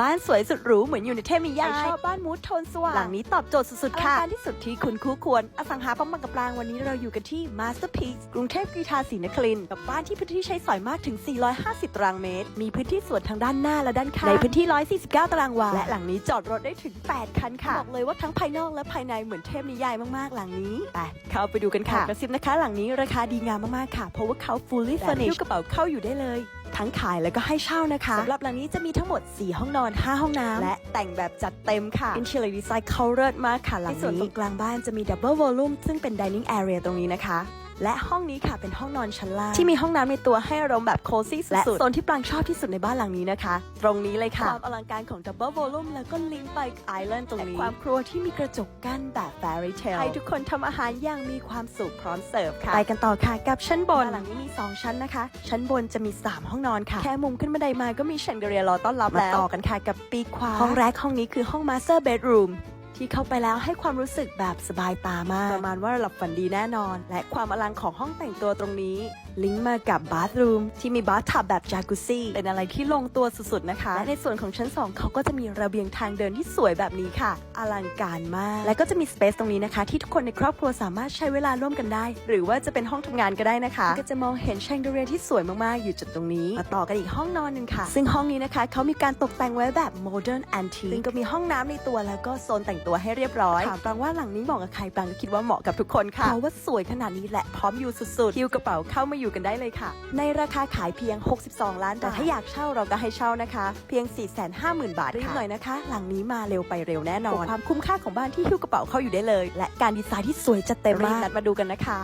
บ้านสวยสุดหรูเหมือนอยู่ในเทพนิยายชอบบ้านมูดโทนสว่างหลังนี้ตอบโจทย์สุดๆ ค่ะการที่สุดที่คุณคู่ควร อสังหาพร้อมบางกับปรางวันนี้เราอยู่กันที่ Masterpiece กรุงเทพกรีฑาศรีนครินทร์กับบ้านที่พื้นที่ใช้สอยมากถึง 450 ตารางเมตร มีพื้นที่สวนทางด้านหน้าและด้านข้างในพื้นที่ 149 ตารางวา และหลังนี้จอดรถได้ถึง 8 คันค่ะ บอกเลยว่าทั้งภายนอกและภายในเหมือนเทพนิยายมากๆ หลังนี้ไปเข้าไปดูกันค่ะกระซิบนะคะ หลังนี้ราคาดีงามมากๆค่ะเพราะว่าเขา fully furnished กระเป๋าเข้าอยู่ได้เลย ทั้งขายแล้วก็ให้เช่านะคะสำหรับหลังนี้จะมีทั้งหมด 4 ห้องนอน 5 ห้องน้ำและแต่งแบบจัดเต็มค่ะ Interior Design เขาเลิศมากค่ะหลังนี้ส่วนตรงกลางบ้านจะมี Double Volume ซึ่งเป็น Dining Area ตรงนี้นะคะ และห้องนี้ค่ะเป็นห้องนอนชั้นล่างที่มีห้องน้ำในตัวให้อารมณ์แบบโคซี่สุดๆและโซนที่ปรางชอบที่สุดในบ้านหลังนี้นะคะ ตรงนี้เลยค่ะ ความอลังการของ Double Volume แล้วก็ลิงก์ไปไอแลนด์ตรงนี้และความครัวที่มีกระจกกั้นแบบ Fairy Tale ให้ทุกคนทำอาหารอย่างมีความสุขพร้อมเสิร์ฟค่ะไปกันต่อค่ะกับชั้นบนบ้านหลังนี้มี 2 ชั้นนะคะ ชั้นบนจะมี 3 ห้องนอนค่ะ แค่มุมขึ้นบันไดมาก็มีแชนเดอเรียรอต้อนรับแล้วมาต่อกันค่ะกับปีกขวาห้องแรกห้องนี้คือห้อง Master Bedroom ที่เข้าไปแล้วให้ความรู้สึกแบบสบายตามาก ประมาณว่าหลับฝันดีแน่นอน และความอลังของห้องแต่งตัวตรงนี้ ลิงก์มากับบาร์รูมที่มีบาร์ทับแบบจากุซี่เป็นอะไรที่ลงตัวสุดๆนะคะและในส่วนของชั้น 2 เขาก็จะมีระเบียงทางเดินที่สวยแบบนี้ค่ะ อลังการมาก และก็จะมีสเปซตรงนี้นะคะ ที่ทุกคนในครอบครัวสามารถใช้เวลาร่วมกันได้ หรือว่าจะเป็นห้องทำงานก็ได้นะคะ ก็จะมองเห็นแชงเดเรียที่สวยมากๆ อยู่จุดตรงนี้มาต่อกันอีกห้องนอนหนึ่งค่ะ ซึ่งห้องนี้นะคะเขามีการตกแต่งไว้แบบโมเดิร์นแอนทีซึ่งก็มีห้องน้ำในตัวแล้วก็โซนแต่งตัวให้เรียบร้อยถามปรางว่าหลังนี้เหมาะกับใครปรางก็คิดว่าเหมาะกับทุกคนค่ะเพราะว่าสวยขนาดนี้และพร้อมอยู่สุดๆคิวกระเป๋าเข้ามาอยู่กันได้เลยค่ะ ในราคาขายเพียง 62 ล้านบาทแต่ถ้าอยากเช่าเราก็ให้เช่านะคะ เพียง 450,000 บาทรีบหน่อยนะคะ หลังนี้มาเร็วไปเร็วแน่นอนความคุ้มค่าของบ้านที่หิ้วกระเป๋าเข้าอยู่ได้เลย และการดีไซน์ที่สวยจัดเต็มมากนัดมาดูกันนะคะ